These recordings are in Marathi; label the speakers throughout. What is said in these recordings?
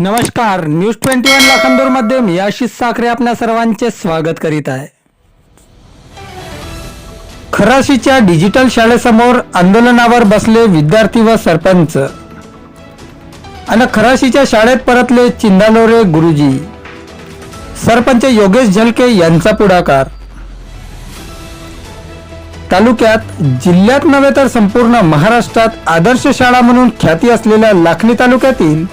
Speaker 1: नमस्कार न्यूज ट्वेंटी वन लाखांदूरमध्ये मी आशिष साखरे आपल्या सर्वांचे स्वागत करीत आहे. खराशीच्या डिजिटल शाळेसमोर आंदोलनावर बसले विद्यार्थी व सरपंच. आणि खराशीच्या शाळेत परतले चिंदालोरे गुरुजी. सरपंच योगेश झलके यांचा पुढाकार. तालुक्यात जिल्ह्यात नव्हे तर संपूर्ण महाराष्ट्रात आदर्श शाळा म्हणून ख्याती असलेल्या लाखणी तालुक्यातील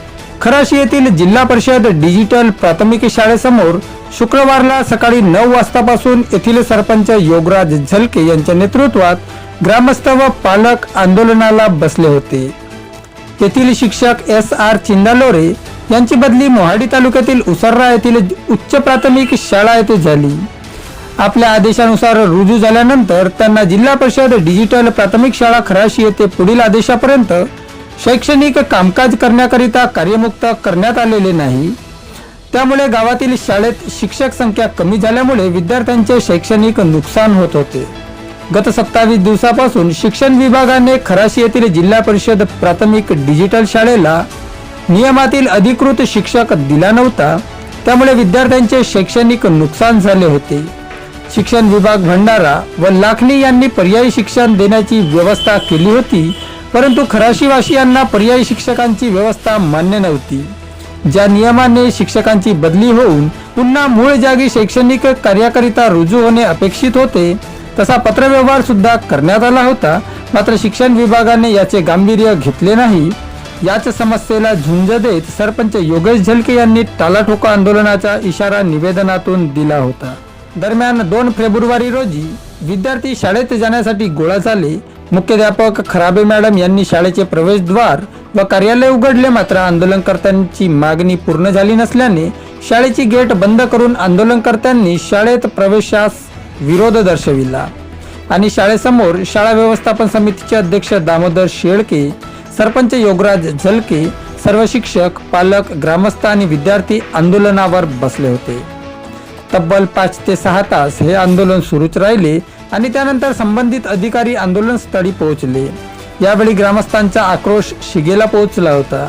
Speaker 1: खराशी येथील जिल्हा परिषद डिजिटल प्राथमिक शाळेसमोर शुक्रवारला सकाळी नऊ वाजतापासून येथील सरपंच योगराज झलके यांच्या नेतृत्वात ग्रामस्थ व पालक आंदोलनाला बसले होते. येथील शिक्षक एस आर चिंदालोरे यांची बदली मोहाडी तालुक्यातील उसर्रा येथील उच्च प्राथमिक शाळा येथे झाली. आपल्या आदेशानुसार रुजू झाल्यानंतर त्यांना जिल्हा परिषद डिजिटल प्राथमिक शाळा खराशी येथे पुढील आदेशापर्यंत शैक्षणिक कामकाज करण्याकरिता कार्यमुक्त करण्यात आलेले नाही. त्यामुळे गावातील शाळेत शिक्षक संख्या कमी झाल्यामुळे विद्यार्थ्यांचे शैक्षणिक नुकसान होत होते. गत सत्तावीस दिवसापासून शिक्षण विभागाने खराशी येथील जिल्हा परिषद प्राथमिक डिजिटल शाळेला नियमातील अधिकृत शिक्षक दिला नव्हता. त्यामुळे विद्यार्थ्यांचे शैक्षणिक नुकसान झाले होते. शिक्षण विभाग भंडारा व लाखनी यांनी पर्यायी शिक्षण देण्याची व्यवस्था केली होती. परंतु खराशीवासियांना पर्यायी शिक्षकांची व्यवस्था मान्य नव्हती. ज्या नियमाने शिक्षकांची बदली होऊन पुन्हा मूळ जागी शैक्षणिक कार्याकरिता रुजू होणे अपेक्षित होते तसा पत्रव्यवहार सुद्धा करण्यात आला होता. मात्र शिक्षण विभागाने याचे गांभीर्य घेतले नाही. याच समस्येला झुंज देत सरपंच योगेश झलके यांनी टालाठोका आंदोलनाचा इशारा निवेदनातून दिला होता. दरम्यान दोन फेब्रुवारी रोजी विद्यार्थी शाळेत जाण्यासाठी गोळा झाले. मुख्याध्यापक खराबे मॅडम यांनी शाळेचे प्रवेशद्वार व कार्यालय उघडले मात्र आंदोलनकर्त्यांची मागणी पूर्ण झाली नसल्याने शाळेची गेट बंद करून आंदोलनकर्त्यांनी शाळेत प्रवेशास विरोध दर्शविला. आणि शाळेसमोर शाळा व्यवस्थापन समितीचे अध्यक्ष दामोदर शेळके सरपंच योगराज झलके सर्व शिक्षक पालक ग्रामस्थ आणि विद्यार्थी आंदोलनावर बसले होते. तब्बल पाच ते सहा तास हे आंदोलन सुरूच राहिले आणि त्यानंतर संबंधित अधिकारी आंदोलनस्थळी पोहोचले. यावेळी ग्रामस्थांचा आक्रोश शिगेला पोहोचला होता.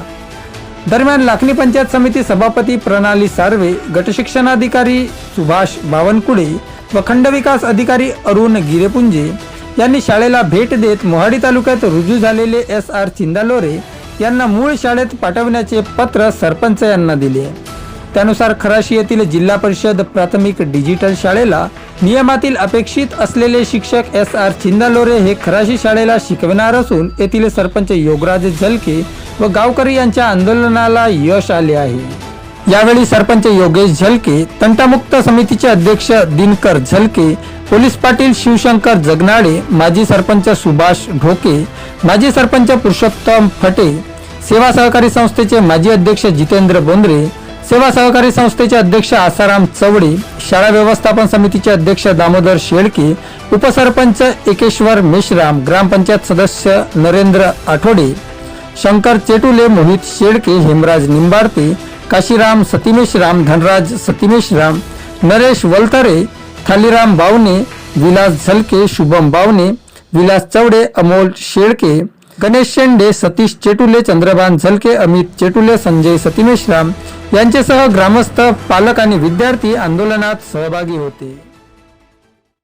Speaker 1: दरम्यान लाखनी पंचायत समिती सभापती प्रणाली सार्वे गटशिक्षणाधिकारी सुभाष बावनकुळे व खंडविकास अधिकारी अरुण गिरेपुंजे यांनी शाळेला भेट देत मोहाडी तालुक्यात रुजू झालेले एस आर चिंदालोरे यांना मूळ शाळेत पाठवण्याचे पत्र सरपंच यांना दिले. त्यानुसार खराशी येथील जिल्हा परिषद प्राथमिक डिजिटल शाळेला नियमातील अपेक्षित असलेले शिक्षक एस आर छिंदालोरे हे खराशी शाळेला शिकवणार असून येथील सरपंच योगराज झलके व गावकरी यांच्या आंदोलनाला यश आले आहे. यावेळी सरपंच योगेश झलके तंटामुक्त समितीचे अध्यक्ष दिनकर झलके पोलीस पाटील शिवशंकर जगनाडे माजी सरपंच सुभाष ढोके माजी सरपंच पुरुषोत्तम फटे सेवा सहकारी संस्थेचे माजी अध्यक्ष जितेंद्र बोंद्रे सेवा सहकारी संस्थेचे अध्यक्ष आसाराम चवडे शाळा व्यवस्थापन समितीचे अध्यक्ष दामोदर शेळके उपसरपंच एकेश्वर मेश्राम ग्रामपंचायत सदस्य नरेंद्र आठवडे शंकर चेटुले मोहित शेळके हेमराज निंबाडते काशीराम सतीमेशराम धनराज सतीमेशराम नरेश वलथरे थालीराम बावने विलास झलके शुभम बावने विलास चवडे अमोल शेळके गणेश शेंडे सतीश चेटुले चंद्रभान झलके अमित चेटुले संजय सतीमेशराम यांच्यासह ग्रामस्थ पालक आणि विद्यार्थी आंदोलनात सहभागी होते.